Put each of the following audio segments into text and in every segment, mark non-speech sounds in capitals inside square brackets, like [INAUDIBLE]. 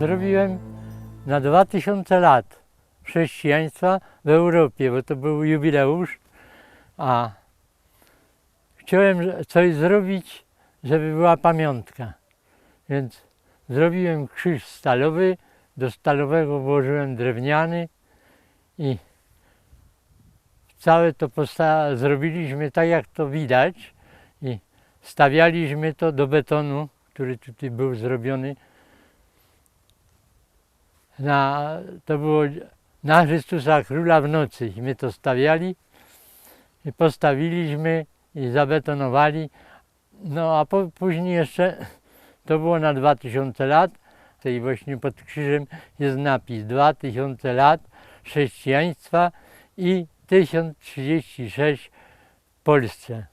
Zrobiłem na 2000 lat chrześcijaństwa w Europie, bo to był jubileusz, a chciałem coś zrobić, żeby była pamiątka. Więc zrobiłem krzyż stalowy, do stalowego włożyłem drewniany i całe to zrobiliśmy tak, jak to widać i stawialiśmy to do betonu, który tutaj był zrobiony. Na, to było na Chrystusa Króla w nocy my to stawiali i postawiliśmy i zabetonowali. No a po, później jeszcze to było na 2000 lat i właśnie pod krzyżem jest napis 2000 lat chrześcijaństwa i 1036 w Polsce.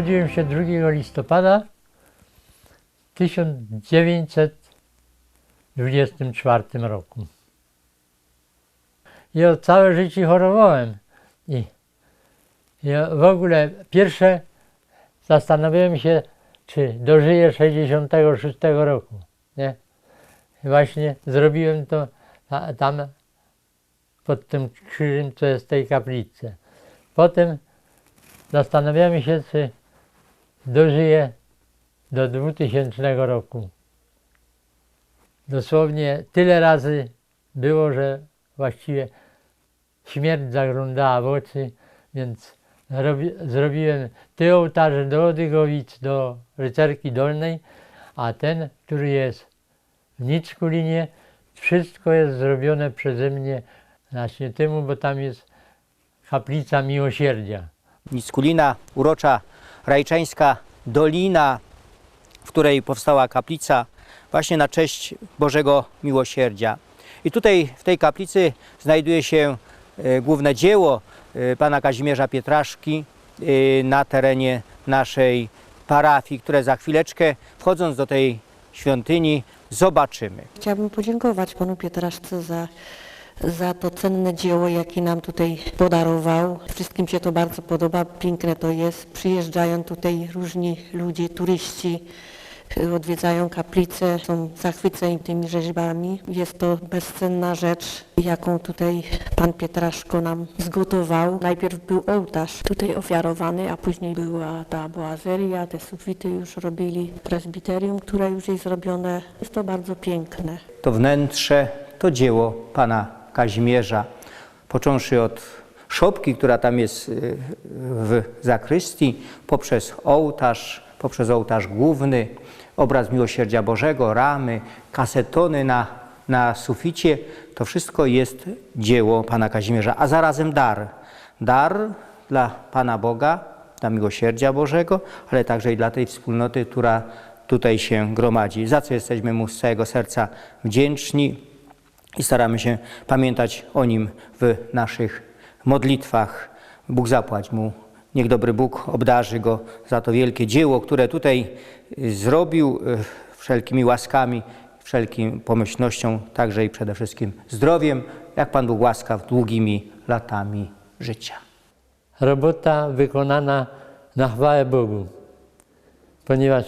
Urodziłem się 2 listopada 1900 24 roku. Ja całe życie chorowałem i ja w ogóle pierwsze zastanawiałem się, czy dożyję 66 roku. Nie? Właśnie zrobiłem to ta- tam pod tym krzyżem, co jest w tej kaplicy. Potem zastanawiałem się, czy dożyję do 2000 roku. Dosłownie tyle razy było, że właściwie śmierć zaglądała w oczy, więc robi, zrobiłem te ołtarze do Odygowic, do Rycerki Dolnej, a ten, który jest w Nickulinie, wszystko jest zrobione przeze mnie na Świętemu, bo tam jest kaplica miłosierdzia. Nickulina, urocza rajczańska dolina, w której powstała kaplica właśnie na cześć Bożego Miłosierdzia. I tutaj w tej kaplicy znajduje się e, główne dzieło e, pana Kazimierza Pietraszki e, na terenie naszej parafii, które za chwileczkę wchodząc do tej świątyni zobaczymy. Chciałabym podziękować panu Pietraszce za, za to cenne dzieło, jakie nam tutaj podarował. Wszystkim się to bardzo podoba, piękne to jest. Przyjeżdżają tutaj różni ludzie, turyści, y, odwiedzają kaplicę, są zachwyceni tymi rzeźbami. Jest to bezcenna rzecz, jaką tutaj pan Pietraszko nam zgotował. Najpierw był ołtarz tutaj ofiarowany, a później była ta boazeria, te sufity już robili, prezbiterium, które już jest zrobione. Jest to bardzo piękne. to wnętrze to dzieło pana Kazimierza. Począwszy od szopki, która tam jest y, w zakrystii, poprzez ołtarz, poprzez ołtarz główny, obraz Miłosierdzia Bożego, ramy, kasetony na, na suficie, to wszystko jest dzieło pana Kazimierza, a zarazem dar. Dar dla Pana Boga, dla Miłosierdzia Bożego, ale także i dla tej wspólnoty, która tutaj się gromadzi, za co jesteśmy Mu z całego serca wdzięczni i staramy się pamiętać o Nim w naszych modlitwach. Bóg zapłać Mu, niech dobry Bóg obdarzy Go za to wielkie dzieło, które tutaj y, zrobił y, wszelkimi łaskami, wszelkim pomyślnością, także i przede wszystkim zdrowiem, jak Pan Bóg łaskaw, długimi latami życia. robota wykonana na chwałę Bogu, ponieważ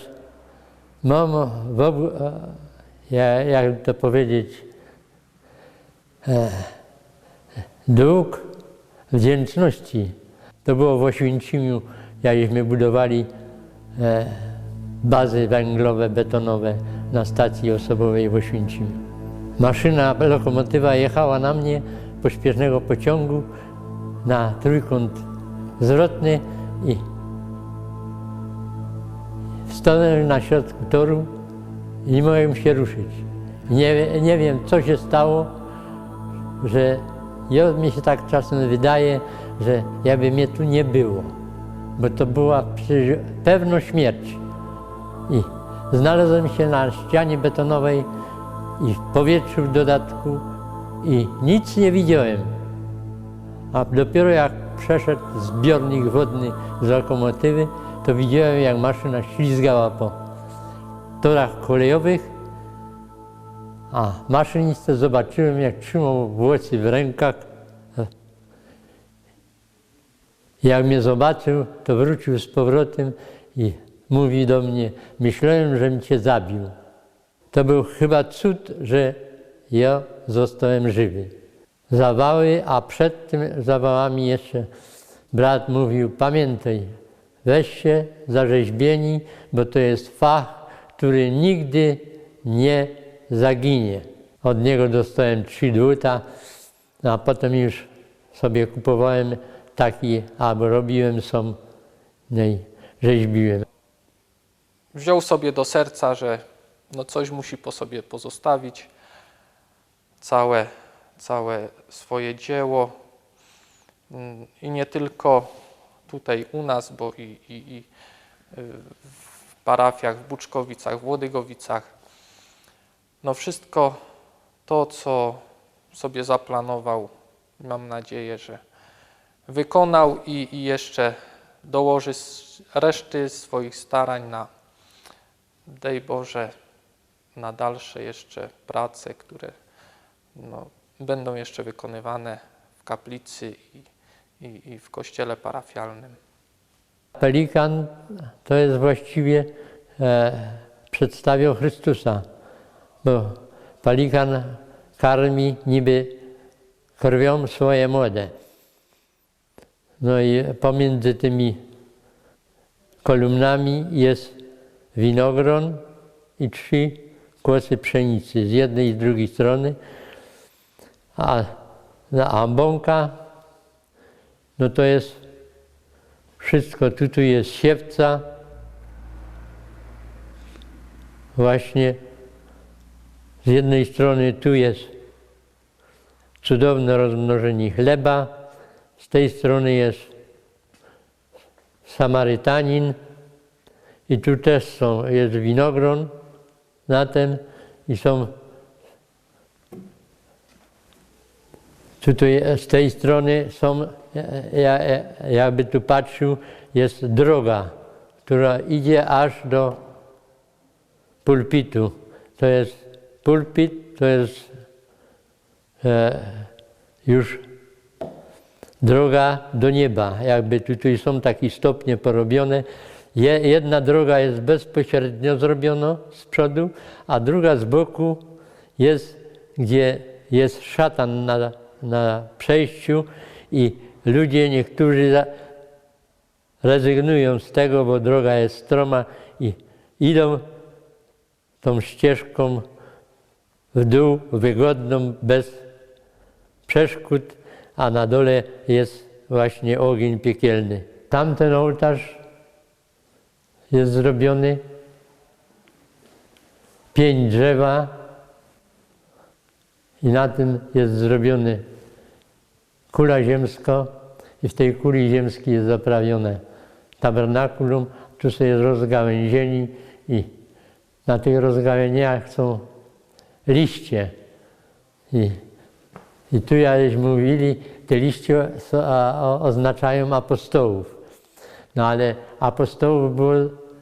mam w ja- jak to powiedzieć, e, dług wdzięczności. To było w Oświęcimiu, jakśmy budowali e, bazy węglowe, betonowe na stacji osobowej w Oświęcimiu. Maszyna, lokomotywa jechała na mnie pośpiesznego pociągu na trójkąt zwrotny i stanąłem na środku toru i nie mogłem się ruszyć. Nie, nie wiem, co się stało, że ja, mi się tak czasem wydaje, że jakby mnie tu nie było, bo to była pewno śmierć. I znalazłem się na ścianie betonowej i w powietrzu w dodatku i nic nie widziałem. A dopiero jak przeszedł zbiornik wodny z lokomotywy, to widziałem, jak maszyna ślizgała po torach kolejowych, a maszynistę zobaczyłem, jak trzymał włosy w rękach. Jak mnie zobaczył, to wrócił z powrotem i mówi do mnie, myślałem, że mi cię zabił. To był chyba cud, że ja zostałem żywy. Zawały, a przed tym zawałami jeszcze brat mówił, pamiętaj, weź się za bo to jest fach, który nigdy nie zaginie. Od niego dostałem trzy dłuta, a potem już sobie kupowałem taki, albo robiłem sam, no i rzeźbiłem. wziął sobie do serca, że no coś musi po sobie pozostawić, całe, całe swoje dzieło i nie tylko tutaj u nas, bo i, i, i w parafiach, w Buczkowicach, w Łodygowicach. No wszystko to, co sobie zaplanował, mam nadzieję, że wykonał i, i jeszcze dołoży reszty swoich starań na, daj Boże, na dalsze jeszcze prace, które no, będą jeszcze wykonywane w kaplicy i, i, i w kościele parafialnym. Pelikan to jest właściwie e, przedstawiał Chrystusa, bo pelikan karmi niby krwią swoje młode. No i pomiędzy tymi kolumnami jest winogron i trzy kłosy pszenicy z jednej i z drugiej strony, a na ambonka no to jest wszystko. Tu, tu jest siewca. Właśnie z jednej strony tu jest cudowne rozmnożenie chleba, z tej strony jest Samarytanin i tu też są, jest winogron na ten i są Tutaj z tej strony są, ja, ja, jakby tu patrzył, jest droga, która idzie aż do pulpitu. To jest pulpit, to jest e, już droga do nieba. Jakby tutaj są takie stopnie porobione. Je, jedna droga jest bezpośrednio zrobiona z przodu, a druga z boku jest, gdzie jest szatan na, na przejściu i ludzie niektórzy za, rezygnują z tego, bo droga jest stroma i idą tą ścieżką w dół, wygodną, bez przeszkód, a na dole jest właśnie ogień piekielny. Tamten ołtarz jest zrobiony, pień drzewa i na tym jest zrobiony kula ziemska i w tej kuli ziemskiej jest zaprawione tabernakulum, tu sobie jest rozgałęzieni i na tych rozgałęzieniach są liście. I, i tu jakśmy mówili, te liście oznaczają apostołów. No ale apostołów było,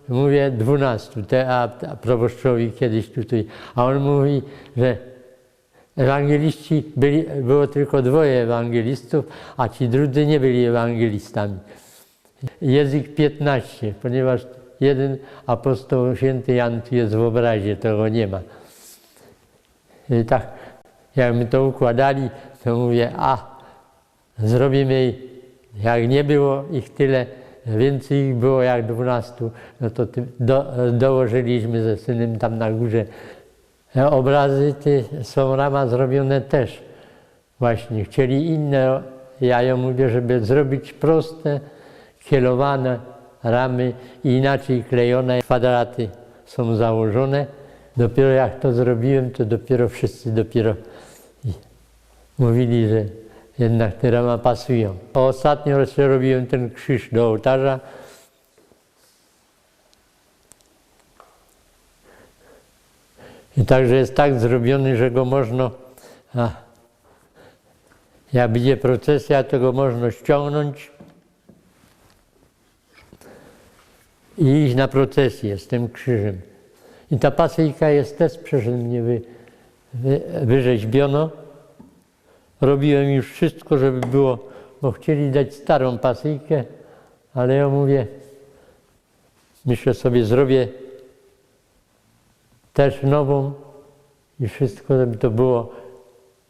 mówię, dwunastu, te, a, a proboszczowi kiedyś tutaj. A on mówi, że ewangeliści byli, było tylko dwoje ewangelistów, a ci drudzy nie byli ewangelistami. Ich 15, ponieważ jeden apostoł święty Jan tu jest w obrazie, tego nie ma. I tak, jak my to układali, to mówię, a zrobimy, jak nie było ich tyle, więcej ich było jak dwunastu, no to do, dołożyliśmy ze synem tam na górze. E, Obrazy te są rama zrobione też. Właśnie chcieli inne, ja ją mówię, żeby zrobić proste, kielowane ramy i inaczej klejone kwadraty są założone. Dopiero jak to zrobiłem, to dopiero wszyscy dopiero mówili, że jednak te rama pasują. Ostatnio jeszcze robiłem ten krzyż do ołtarza. I także jest tak zrobiony, że go można, a, jak będzie procesja, to go można ściągnąć i iść na procesję z tym krzyżem. I ta pasyjka jest też przeze mnie wy, wy, wyrzeźbiono. Robiłem już wszystko, żeby było, bo chcieli dać starą pasyjkę, ale ja mówię, myślę sobie, zrobię też nową i wszystko, żeby to było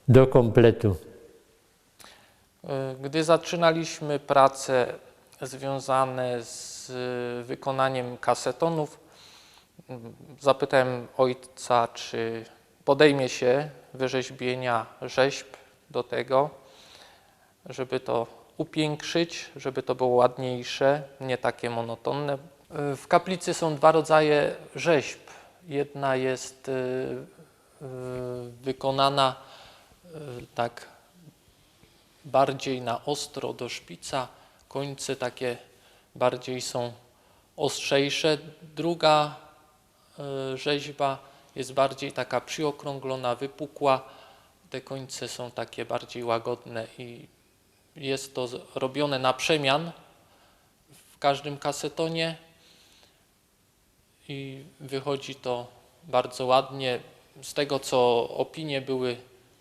do kompletu. E, Gdy zaczynaliśmy prace związane z wykonaniem kasetonów, zapytałem ojca, czy podejmie się wyrzeźbienia rzeźb do tego, żeby to upiększyć, żeby to było ładniejsze, nie takie monotonne. W kaplicy są dwa rodzaje rzeźb. Jedna jest e, e, wykonana e, tak bardziej na ostro do szpica, końce takie bardziej są ostrzejsze. Druga rzeźba jest bardziej taka przyokrąglona, wypukła. Te końce są takie bardziej łagodne i jest to robione na przemian w każdym kasetonie i wychodzi to bardzo ładnie. Z tego, co opinie były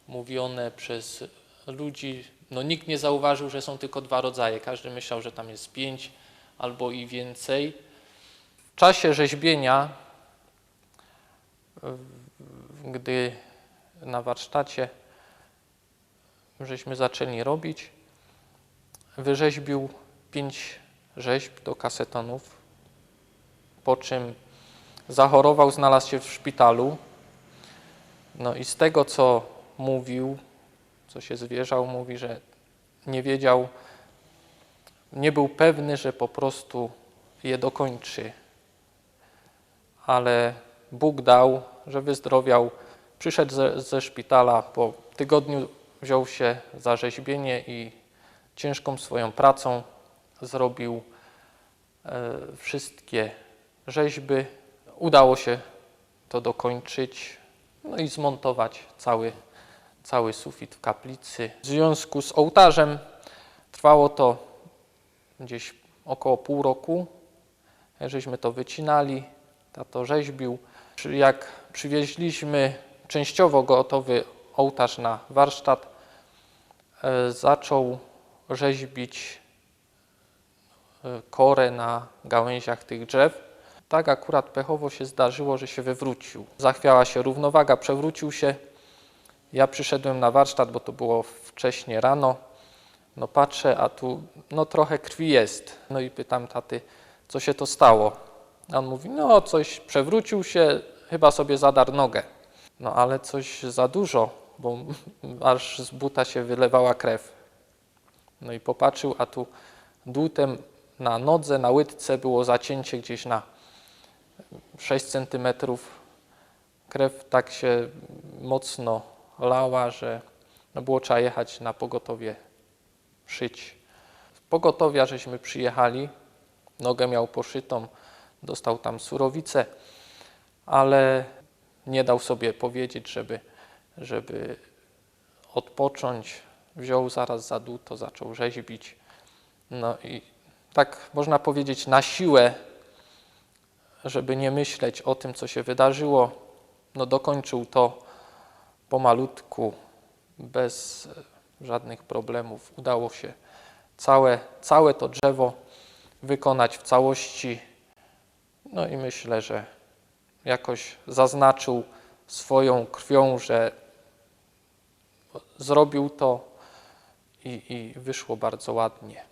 mówione przez ludzi, no nikt nie zauważył, że są tylko dwa rodzaje. Każdy myślał, że tam jest pięć albo i więcej. W czasie rzeźbienia, gdy na warsztacie żeśmy zaczęli robić, wyrzeźbił pięć rzeźb do kasetonów, po czym zachorował, znalazł się w szpitalu. No i z tego, co mówił, co się zwierzał, mówi, że nie wiedział, nie był pewny, że po prostu je dokończy. Ale Bóg dał, że wyzdrowiał. Przyszedł ze, ze szpitala, po tygodniu wziął się za rzeźbienie i ciężką swoją pracą zrobił e, wszystkie rzeźby. Udało się to dokończyć, no i zmontować cały, cały sufit w kaplicy. W związku z ołtarzem trwało to gdzieś około pół roku. Żeśmy to wycinali, tato rzeźbił. Jak przywieźliśmy częściowo gotowy ołtarz na warsztat, e, zaczął rzeźbić e, korę na gałęziach tych drzew. Tak akurat pechowo się zdarzyło, że się wywrócił. Zachwiała się równowaga, przewrócił się. Ja przyszedłem na warsztat, bo to było wcześnie rano. No patrzę, a tu no trochę krwi jest. No i pytam taty, co się to stało? On mówi, no coś przewrócił się, chyba sobie zadarł nogę. No ale coś za dużo, bo [LAUGHS] aż z buta się wylewała krew. No i popatrzył, a tu dłutem na nodze, na łydce było zacięcie gdzieś na 6 centymetrów. Krew tak się mocno lała, że no było trzeba jechać na pogotowie szyć. Z pogotowia żeśmy przyjechali, nogę miał poszytą, dostał tam surowicę, ale nie dał sobie powiedzieć, żeby, żeby odpocząć. Wziął zaraz za dół, to zaczął rzeźbić. No i tak można powiedzieć na siłę, żeby nie myśleć o tym, co się wydarzyło, no dokończył to pomalutku, bez żadnych problemów. Udało się całe, całe to drzewo wykonać w całości. No i myślę, że jakoś zaznaczył swoją krwią, że zrobił to i, i wyszło bardzo ładnie.